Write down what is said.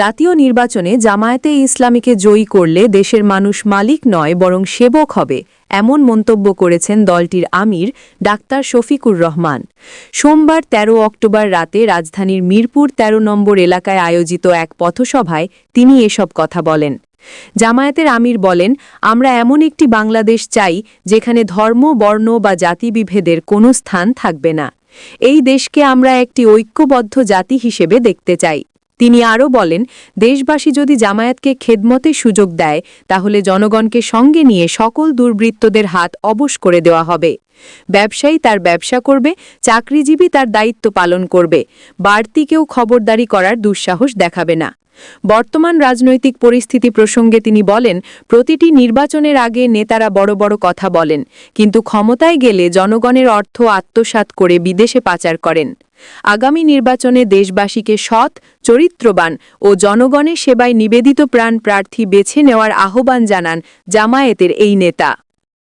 জাতীয় নির্বাচনে জামায়াতে ইসলামীকে জয়ী করলে দেশের মানুষ মালিক নয়, বরং সেবক হবে, এমন মন্তব্য করেছেন দলটির আমির ডাক্তার শফিকুর রহমান। সোমবার ১৩ অক্টোবর রাতে রাজধানীর মিরপুর ১৩ নম্বর এলাকায় আয়োজিত এক পথসভায় তিনি এসব কথা বলেন। জামায়াতের আমির বলেন, আমরা এমন একটি বাংলাদেশ চাই, যেখানে ধর্ম, বর্ণ বা জাতিবিভেদের কোনো স্থান থাকবে না। এই দেশকে আমরা একটি ঐক্যবদ্ধ জাতি হিসেবে দেখতে চাই। তিনি আরও বলেন, দেশবাসী যদি জামায়াতকে খেদমতে সুযোগ দেয়, তাহলে জনগণকে সঙ্গে নিয়ে সকল দুর্বৃত্তদের হাত অবশ করে দেওয়া হবে। ব্যবসায়ী তার ব্যবসা করবে, চাকরিজীবী তার দায়িত্ব পালন করবে। বাড়তি কেউ খবরদারি করার দুঃসাহস দেখাবে না। বর্তমান রাজনৈতিক পরিস্থিতি প্রসঙ্গে তিনি বলেন, প্রতিটি নির্বাচনের আগে নেতারা বড় বড় কথা বলেন, কিন্তু ক্ষমতায় গেলে জনগণের অর্থ আত্মসাৎ করে বিদেশে পাচার করেন। আগামী নির্বাচনে দেশবাসীকে সৎ, চরিত্রবান ও জনগণের সেবায় নিবেদিত প্রাণ প্রার্থী বেছে নেওয়ার আহ্বান জানান জামায়াতের এই নেতা।